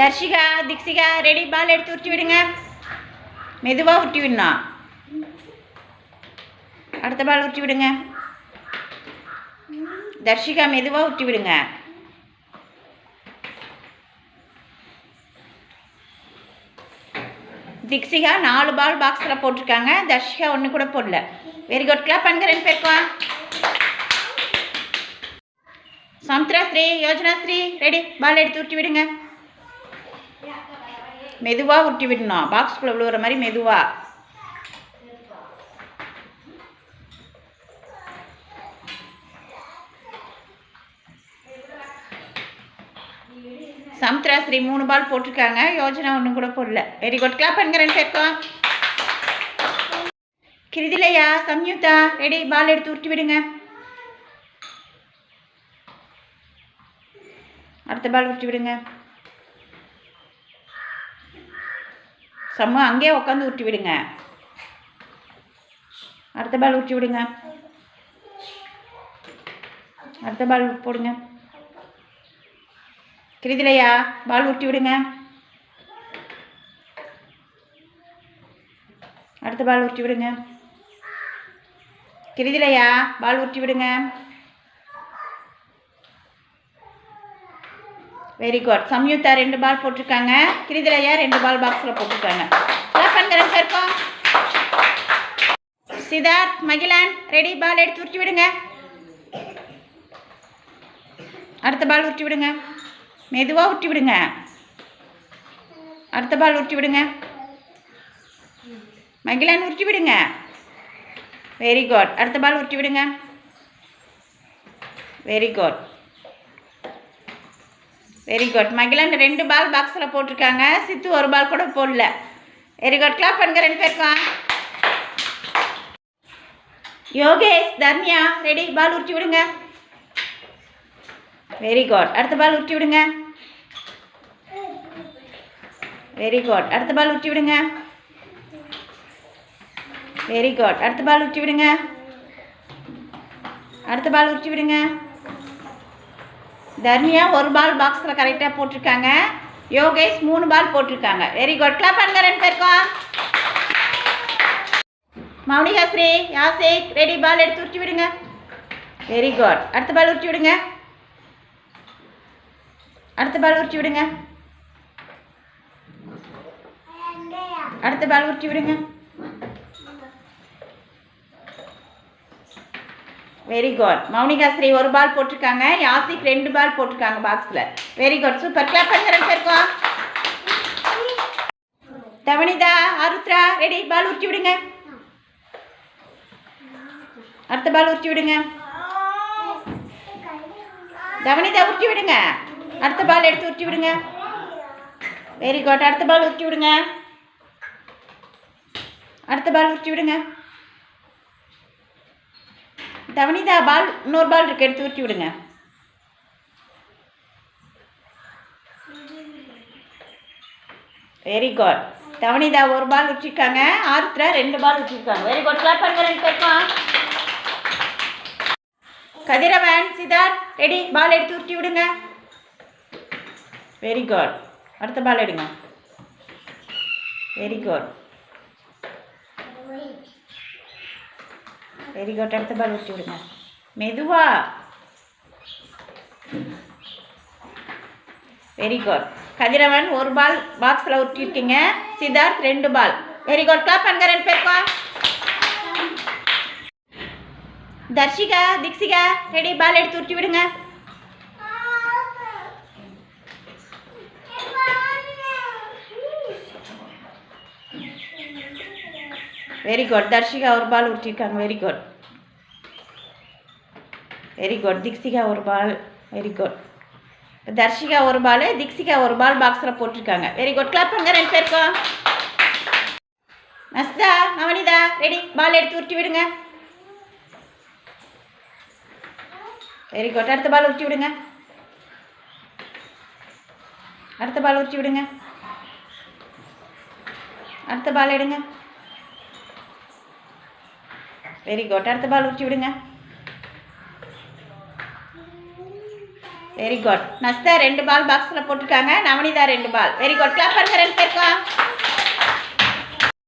Darshika திக்ஷிகா ready ball எடுத்து உருட்டி விடுங்க. மெதுவாக உருட்டி விடணும். அடுத்த பால் உருட்டி விடுங்க. தர்ஷிகா மெதுவாக உருட்டி விடுங்க. திக்ஷிகா நாலு பால் பாக்ஸில் போட்டிருக்காங்க. தர்ஷிகா ஒன்று கூட போடல. வெரி குட் கிளாப் பண்ணுங்க ரெண்டு பேருக்கும். சமுத்ரா ஸ்ரீ யோஜனா ஸ்ரீ ரெடி பால் எடுத்து உருட்டி விடுங்க. மெதுவாக உருட்டி விடணும். பாக்ஸ்குள்ளே விழுவுற மாதிரி மெதுவாக சமுத்திராஸ்ரீ மூணு பால் போட்டிருக்காங்க. யோஜனா ஒன்றும் கூட போடல. வெரி குட் கிளாப் பண்ணுங்க சேர்க்கோம் கிருதிலையா சம்யுக்தா ரெடி பால் எடுத்து உருட்டி விடுங்க. அடுத்த பால் உருட்டி விடுங்க. சம்மு அங்கேயே உட்காந்து ஊற்றி விடுங்க. அடுத்த பால் ஊற்றி விடுங்க. அடுத்த பால் போடுங்க. கிரிதிலையா? பால் ஊற்றி விடுங்க. அடுத்த பால் ஊற்றி விடுங்க. கிரிதிலையா? பால் ஊற்றி விடுங்க. வெரி குட் சம்யுக்தா ரெண்டு பால் போட்டிருக்காங்க. கிரிதிலையா ரெண்டு பால் பாக்ஸில் போட்டிருக்காங்க. கிளாப் பண்ணுங்க ரெண்டு பேருக்கும். சித்தார்த் ரெடி பால் எடுத்து உருட்டி விடுங்க. அடுத்த பால் உருட்டி விடுங்க. மெதுவாக உருட்டி விடுங்க. அடுத்த பால் உருட்டி விடுங்க. மகிழான் உருட்டி விடுங்க. வெரி குட் அடுத்த பால் உருட்டி விடுங்க. Very good very good Magizhan ரெண்டு பால் பாக்ஸில் போட்டிருக்காங்க. சித்து ஒரு பால் கூட போடல. வெரி குட் கிளாப் பண்ணுங்க ரெண்டு பேருக்கும் யோகேஷ் தர்மியா ரெடி பால் உருட்டி விடுங்க. வெரி குட் அடுத்த பால் உருட்டி விடுங்க. வெரி குட் அடுத்த பால் உருட்டி விடுங்க. வெரி குட் அடுத்த பால் உருட்டி விடுங்க. அடுத்த பால் உருட்டி விடுங்க. தர்மியா ஒரு பால் பாக்ஸில் கரெக்டாக போட்டிருக்காங்க. யோகேஷ் மூணு பால் போட்டிருக்காங்க. வெரி குட் கிளாப் பண்ணுங்க ரெண்டு பேருக்கும். மௌனிகாஸ்ரீ யாசே ரெடி பால் எடுத்து உருட்டி விடுங்க. வெரி குட் அடுத்த பால் உருட்டி விடுங்க. அடுத்த பால் உருட்டி விடுங்க. அடுத்த பால் உருட்டி விடுங்க. வெரி குட் மௌனிகா ஸ்ரீ ஒரு பால் போட்டிருக்காங்க. யாசிக் ரெண்டு பால் போட்டிருக்காங்க பாக்ஸில் வெரி குட் சூப்பர் கிளாப் பண்ணுங்க ரெண்டு பேருக்கும். தவனிதா ஆருத்ரா ரெடி பால் உருட்டி விடுங்க. அடுத்த பால் உருட்டி விடுங்க. தவனிதா உருட்டி விடுங்க. அடுத்த பால் எடுத்து உருட்டி விடுங்க. வெரி குட் அடுத்த பால் உருட்டி விடுங்க. அடுத்த பால் உருட்டி விடுங்க. தவனிதா பால் இன்னொரு பால் இருக்கு எடுத்து ஊற்றி விடுங்க. வெரி குட் தவனிதா ஒரு பால் வச்சுருக்காங்க ஆர்த்ரா ரெண்டு பால் வச்சுருக்காங்க வெரி குட் கிளாப் பண்ணுங்க ரெண்டு பேருக்கும்? கதிரவன் சித்தார்த் ரெடி. பால் எடுத்து உருட்டி விடுங்க. வெரி குட் அடுத்த பால் எடுங்க. வெரி குட் வெரி குட் அடுத்த பால் ஊற்றி விடுங்க. மெதுவா. வெரி குட் கதிரவன் ஒரு பால் பாக்ஸில் உருட்டிருக்கீங்க சித்தார்த் ரெண்டு பால். வெரி குட் கிளாப் பண்ணுங்க ரெண்டு பேருக்கா தர்ஷிகா திக்ஷிகா ரெடி பால் எடுத்து உருட்டி விடுங்க. வெரி குட் தர்ஷிகா ஒரு ball உருட்டிருக்காங்க very good very good Dikshika ஒரு பால் வெரி குட் தர்ஷிகா ஒரு பால் திக்ஷிகா ஒரு பால் பாக்ஸில் போட்டிருக்காங்க. வெரி குட் கிளாப் பண்ணுங்க ரெண்டு பேருக்கும். நஸ்தா நவனிதா ரெடி பால் எடுத்து உருட்டி விடுங்க. வெரி குட் அடுத்த பால் உருட்டி விடுங்க. அடுத்த பால் உருட்டி விடுங்க. அடுத்த பால் எடுங்க. வெரி குட் அடுத்த பால் ஊற்றி விடுங்க. வெரி குட் நஸ்தா ரெண்டு பால் பாக்ஸில் போட்டிருக்காங்க. நவனிதா ரெண்டு பால் வெரி குட் கிளாப் பண்ணுங்க ரெண்டு